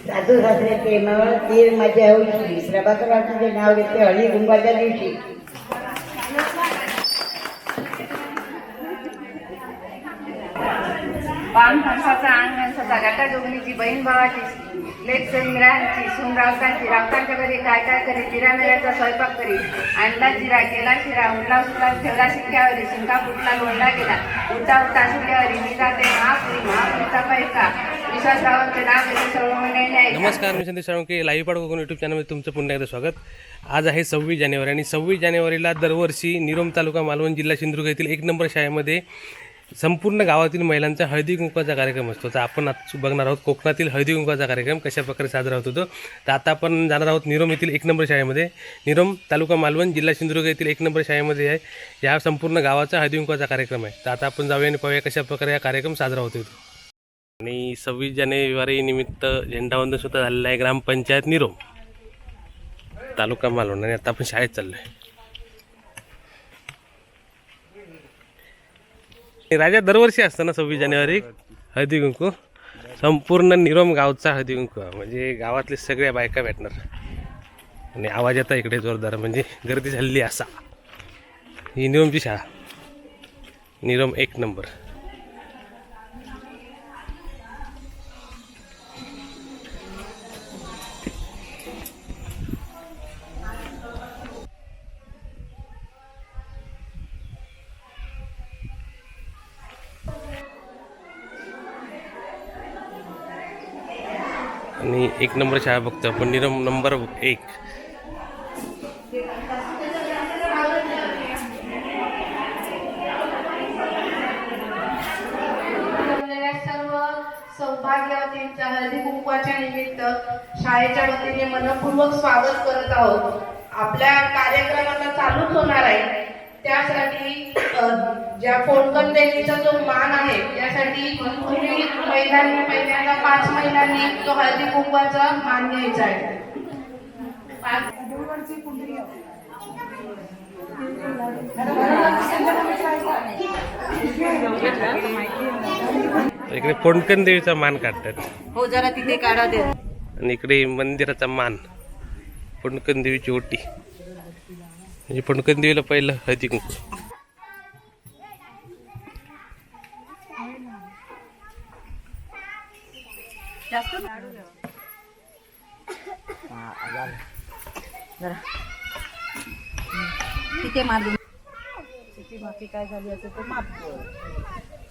सासू सासऱ्याचे मग तीर माझ्या हौशी प्रभाकराचे नाव घेते हळी कुंभाच्या दिवशी. गाटा जोगणीची बहीण भावाची लेख सून रावतांची रावतांच्या घरी काय काय करी जिरा मिऱ्याचा स्वयंपाक करी आणला जिरा केला शिरा उठला सुटला ठेवला शिक्क्यावरी शिंका फुटला लोळला गेला उठा उठा सुटल्यावरी मी जाते महापुरी महापुरीचा पैका नमस्कार मी संदेश साळुंके लाईव्ह पाड कोकण यूट्यूब चॅनलमध्ये तुमचं पुन्हा एकदा स्वागत. आज आहे सव्वीस जानेवारी आणि सव्वीस जानेवारीला दरवर्षी निरोम तालुका मालवण जिल्हा सिंधुदुर्ग येथील एक नंबर शाळेमध्ये संपूर्ण गावातील महिलांचा हळदी कुंकवाचा कार्यक्रम असतो. तर आपण आज बघणार आहोत कोकणातील हळदी कुंकवाचा कार्यक्रम कशा प्रकारे साजरा होत होतो. तर आता आपण जाणार आहोत निरोम येथील एक नंबर शाळेमध्ये. निरोम तालुका मालवण जिल्हा सिंधुदुर्ग येथील एक नंबर शाळेमध्ये आहे. या संपूर्ण गावाचा हळदी कुंकवाचा कार्यक्रम आहे. तर आता आपण जाऊया आणि पाहूया कशा प्रकारे हा कार्यक्रम साजरा होतो. आणि सव्वीस जानेवारी निमित्त झेंडावंदन सुद्धा झालेलं आहे ग्रामपंचायत निरोम. तालुका मालवण आणि आता आपण शाळेत चाललो आहे राजा दरवर्षी असतं ना सव्वीस जानेवारी? हळदी कुंकू. संपूर्ण निरोम गावचा हळदी कुंकू. म्हणजे गावातले सगळ्या बायका भेटणार. आणि आवाज येता इकडे जोरदार म्हणजे गर्दी झालेली असा. ही निरोमची शाळा. निरोम एक नंबर. एक नंबर शाळा बघतो आपण निरम नंबर एक. सर्व हळदी कुंकवाच्या निमित्त शाळेच्या वतीने मनपूर्वक स्वागत करत आहोत. आपल्या कार्यक्रमाला चालूच होणार आहे. त्यासाठी ज्या कोणकण देवीचा जो मान आहे त्यासाठी तुम्ही महिलांनी पहिल्यांदा पाच महिलांनी तो हळदी कुंकवाचा मान घ्यायचा आहे. पाच इकडे कोणकण देवीचा मान काढतात. हो जरा तिथे काढा दे आणि इकडे मंदिराचा मान पुंडकन देवीची ओटी. म्हणजे पुंडकन देवीला पहिलं हळदी कुंकू. तिथे मारून किती माफी काय झाली असेल माफ कर.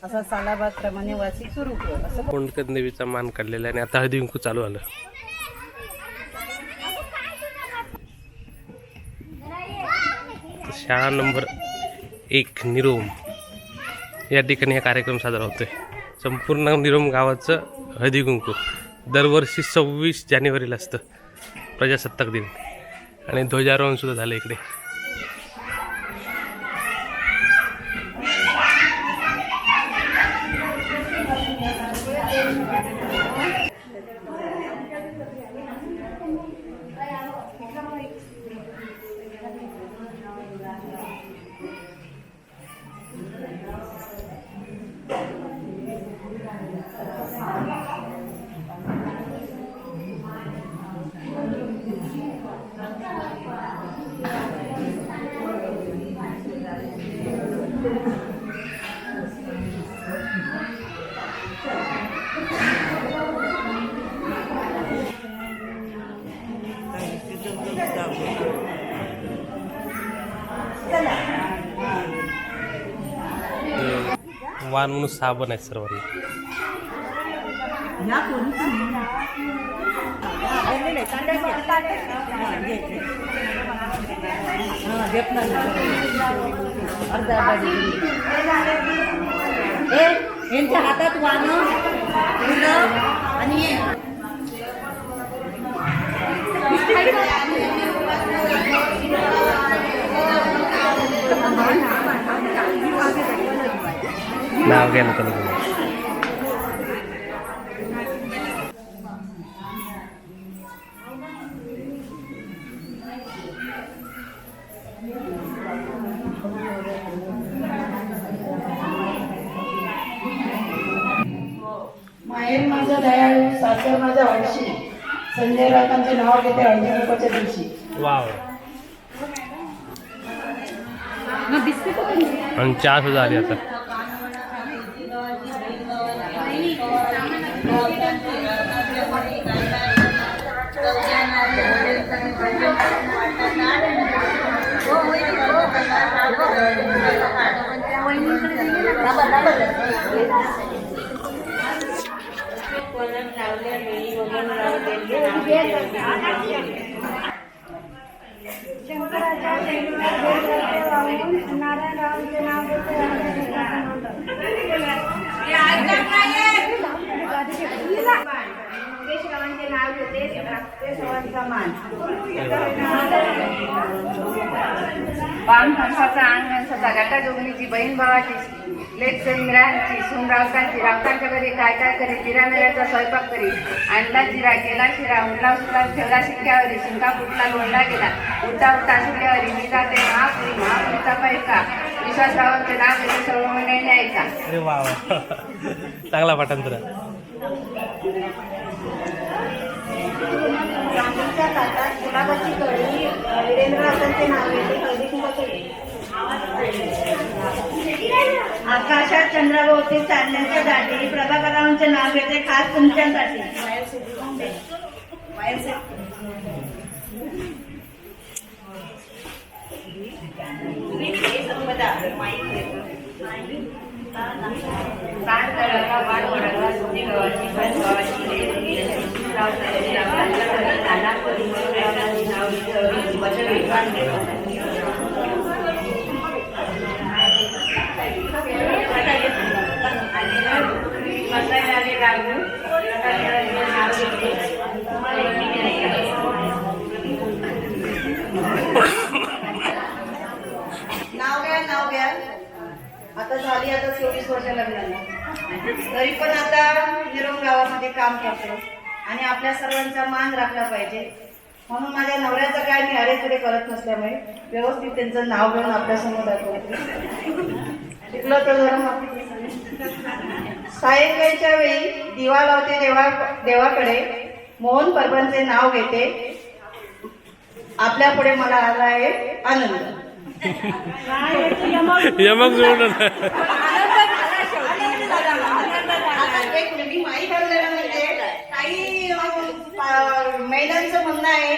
असा सालाबाद प्रमाणे सुरू कर असं देवीचा मान काढलेला आहे आणि आता हळदी कुंकू चालू आलं शाळा नंबर एक निरोम. या ठिकाणी हा कार्यक्रम साजरा होतोय. संपूर्ण निरोम गावाचं हळदी कुंकू दरवर्षी सव्वीस जानेवारीला असतं प्रजासत्ताक दिन. आणि ध्वजारोहणसुद्धा झालं इकडे. वान म्हणून साबण आहे सर्वांना. यांच्या हातात वाहनं आणि नाव घ्या ना त्याला. तुम्ही. माहेर माझा दयाळू सासर माझा हौशी संजय राऊतांचे नाव घेते हळदी कुंकवाच्या दिवशी. वाव. आणि चहा सुद्धा आली आता. शंकराच्या नारायणरावांचे नाव मुकेशरावांचे नाव घेते केशवांचा मान बाण हंसाचा अंग हंसाचा गाटा जोगणीची बहीण भावाची लेख इंद्रांची सून रावतांची रावतांच्या घरी काय काय करी जिरा नव्याचा स्वयंपाक करी आणला जिरा केला शिरा उडला उचला ठेवला शिक्क्यावरी शिंका फुटला लोळला गेला उठता उठता शिक्क्यावरी मी जाते महापुरी महापुरीचा पैका विश्वासरावांचे नाव घेते सर्व मंडळीने ऐका अरे वा. चांगला पाठांतर. गांधीच्या ताटात गुलाबाची कळी वीरेंद्र राऊतांचे नाव घेते हळदी कुंकवाच्या आकाशात चंद्राभोवती चालण्याच्या दाटी प्रभाकररावांचे नाव येते खास तुमच्यासाठी वाढ तळला बाण वळला सुनी गव्हाची बाण गव्हाची लेक रावतांची रावतांच्या घरी नाना परी मनोरावांची नाव घेते हळदी कुंकवाच्या दिवशी मसाल्याने लागून प्रकाशाचे नाव घ्या नाव घ्या. आता झाली आता चोवीस वर्ष लग्नाला तरी पण आता निरोप गावामध्ये काम करतो आणि आपल्या सर्वांचा मान राखला पाहिजे. म्हणून माझ्या नवऱ्याचं काय मी अरेकडे करत नसल्यामुळे व्यवस्थित त्यांचं नाव घेऊन आपल्यासमोर दाखवलं शिकलं तर जरा माफी सायंकाळच्या वेळी दिवा लावते देवा देवाकडे मोहन परबांचे नाव घेते. आपल्या पुढे मला आला आहे आनंद. यमक जोडून आता एक मिनिट, मी माहीत ठरलेलं म्हणजे काही अं, पा- महिलांचं म्हणणं आहे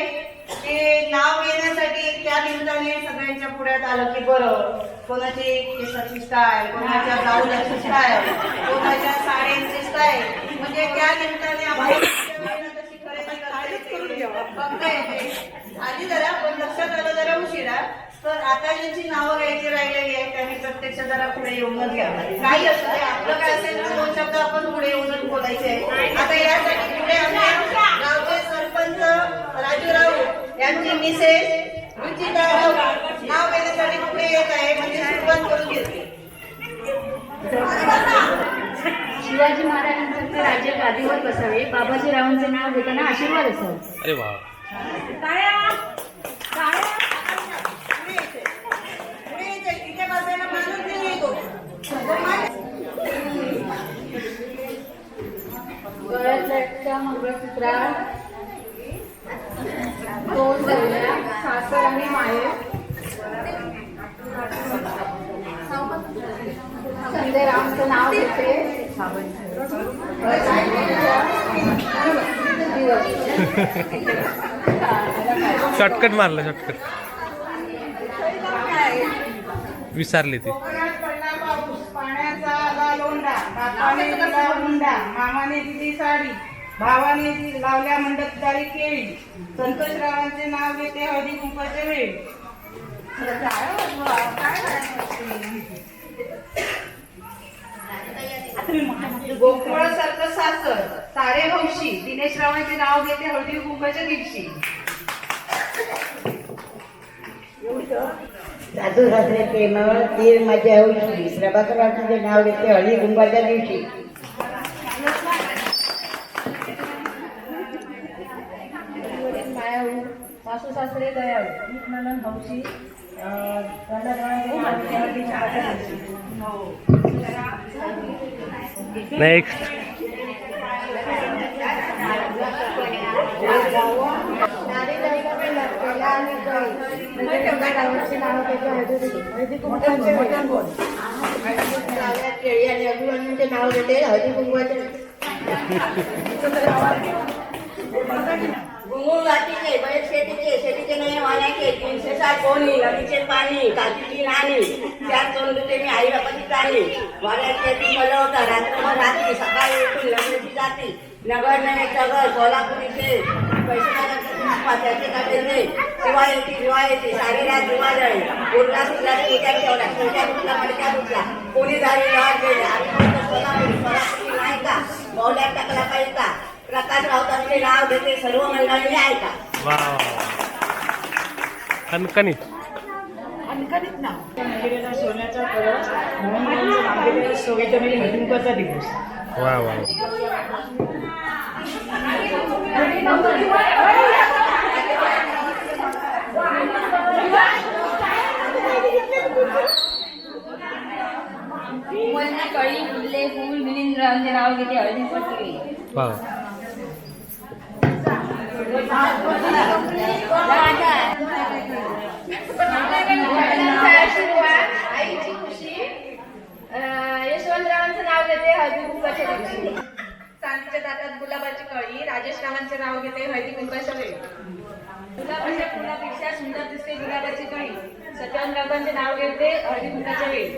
की नाव घेण्यासाठी त्या निमित्ताने सगळ्यांच्या पुढ्यात आलं की बरं कोणाची केसाची स्टाईल कोणाच्या ब्लाऊजाची स्टाईल कोणाच्या साड्यांची स्टाईल म्हणजे त्या निमित्ताने आपण आधी जरा पण लक्षात आलं जरा उशिरा तर आता ज्यांची नावं घ्यायची राहिलेली आहेत त्यांनी प्रत्यक्ष जरा पुढे येऊनच घ्या काही असू दे आपलं काय असेल तर दोन शब्द आपण पुढे येऊनच बोलायचे. आता यासाठी पुढे गावचे सरपंच राजू राऊत यांची मिसेस रुचिता राऊत नाव घेण्यासाठी पुढे येत आहे? म्हणजे सुरुवात करून घेतली शिवाजी महाराजांसारखे राज्य गादीवर बसावे. बाबाजी रावांचे नाव घेताना आशीर्वाद असावा. अरे वा पुढे यायचंय. पुढे यायचंय. तिथे बसायला माणूस नाही येतो गळ्यातल्या मंगळसूत्रात दोन गवल्या सासर आणि माहेर संजय रामचं नाव घेते शॉर्टकट मारलं शॉर्टकट. विसरले ते. पाण्याचा मामाने दिली साडी भावाने लावल्या मंडपदारी केळी संतोषरावांचे नाव घेते हळदी कुंकाच्या वेळी गोकुळासारखं सासर सारे हौशी दिनेश रावांचे नाव घेते हळदी कुंकाच्या दिवशी. साधू सासरे प्रेमळ तीर माझ्या हौशी प्रभाकर रावतांचे नाव घेते हळदी कुंकवाच्या दिवशी. मायाळू सासू सासरे दयाळू हौशी कुंकवाच्या दिवशी नेक्स्ट नाव घेते हळदी कुंकवाचे घातीचे बैल शेतीचे शेतीचे नाही वाण्याचे तीनशे सात कोणी नदीचे पाणी कातीची नाणी त्यात चोंदूचे मी आई बापाची ती होता रात्रभर रात्री सकाळी उठून लग्नाची जाती नगर पैसे येते येते सारी रात दिवा ठेवला कुठला मडक्या कुठला कोणी झाली लहान गेले? आम्ही म्हणतो सोलापुरी सोलापुरी नाही का मौल्यात टाकला पाहिजे. का प्रकाश राऊतांचे नाव घेते सर्व मंडळीने ऐका. वा. कणकणीत मंदिराला सोन्याचा कळस म्हणून म्हणजे दिवस. वा वा. कळी फूल मिलिंद्रांचे नाव घेते हळदी पटली आशीर्वाद आईची खुशी. यशवंतरावांचं नाव घेते हळदी कुंकाच्या दिवशी चांदीच्या दातात गुलाबाची कळी राजेश रावांचे नाव घेते हळदी कुंकाच्या वेळी गुलाबाच्या फुलापेक्षा सुंदर दिसते गुलाबाची कळी. सत्यवान रावांचे नाव घेते हळदी कुंकाच्या वेळी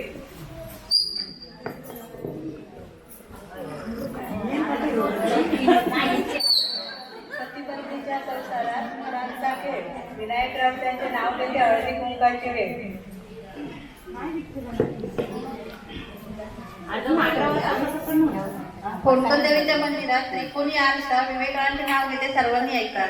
सतीपर्यंतच्या संसारात स्मरणाचा खेळ. विनायकराव त्यांचे नाव घेते हळदी कुंकाची वेळ कोणतं देवीच्या मंदिरात त्रिकोणी आरसा विवेकानंद नाव घेते सर्वांनी ऐका.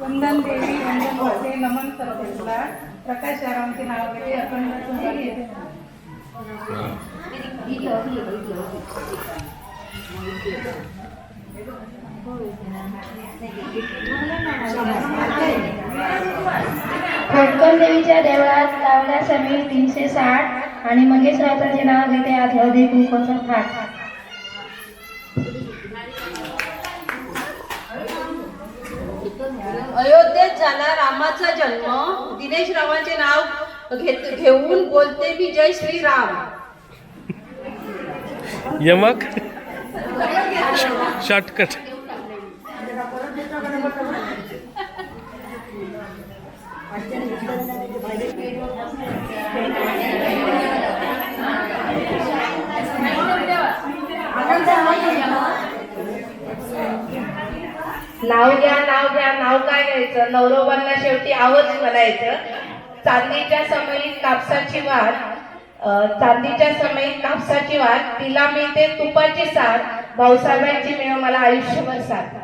वंदन देवी वंदन भरते नमन सरस्वतीला प्रकाश रावांचे नाव घेते अखंड खोटकर देवीच्या देवळात लावल्या समीर तीनशे साठ आणि मंगेश राऊतांचे नाव घेते आज हळदी कुंकवाचा थाट. अयोध्येत झाला रामाचा जन्म. दिनेश रावांचे नाव घेत घेऊन बोलते मी जय श्रीराम. यमक? शॉर्टकट. नाव घ्या नाव घ्या नाव काय घ्यायचं? नवरोबांना शेवटी आवच म्हणायचं. चांदीच्या समयीत कापसाची वाट चांदीच्या समयीत कापसाची वाट तिला मिळते तुपाची साथ. भाऊसाहेबांची मिळ मला आयुष्यभर साथ.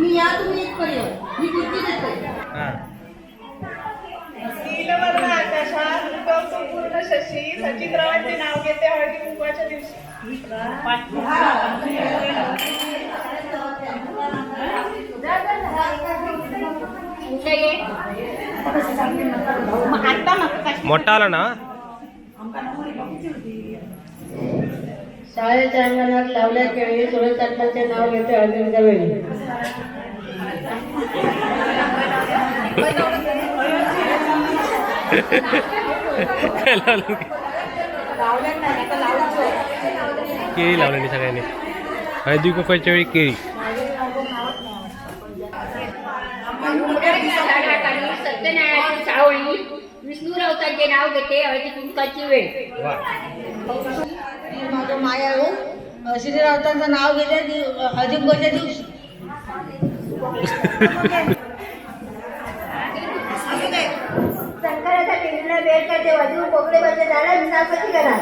तुम्ही या तुम्ही इथपर्यंत मी किती देते. हा. नीलवर्ण आकाशात उगवतो पूर्ण शशी सचितरावांचे नाव घेते हळदी कुंकवाच्या दिवशी. मोठा आला ना? शाळेच्या अंगणात लावल्या केळी सुरेश चटकांचे नाव घेते हळदीच्या वेळी काय लावलं केळी लावलेली सगळ्यांनी. हळदी कुंकवाच्या वेळी केळी. सत्यनारायण सावळी विष्णू राऊतांचे नाव घेते हळदी कुंकाची वेळ माया माझं श्री श्रीरावतांचं नाव घेते हळदीकुंकवाच्या दिवशी वधू कोकडे झाला करा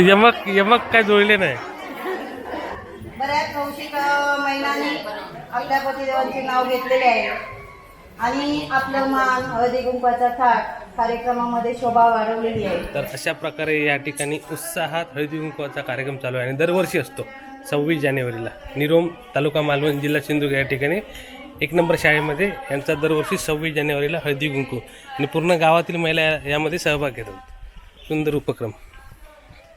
यमक यमक काय जोडले नाही. बऱ्याच कौशिक महिलांनी आपल्या पतिदेवांचे नाव घेतलेले आहे. आणि आपलं मान हळदी कुंकवाचा थाट कार्यक्रमामध्ये शोभा वाढवलेली आहे. तर अशा प्रकारे या ठिकाणी उत्साहात हळदी कुंकवाचा कार्यक्रम चालू आहे आणि दरवर्षी असतो सव्वीस जानेवारीला. निरोम तालुका मालवण जिल्हा सिंधुदुर्ग या ठिकाणी एक नंबर शाळेमध्ये यांचा दरवर्षी सव्वीस जानेवारीला हळदी कुंकू. आणि पूर्ण गावातील महिला यामध्ये सहभाग घेतात. सुंदर उपक्रम.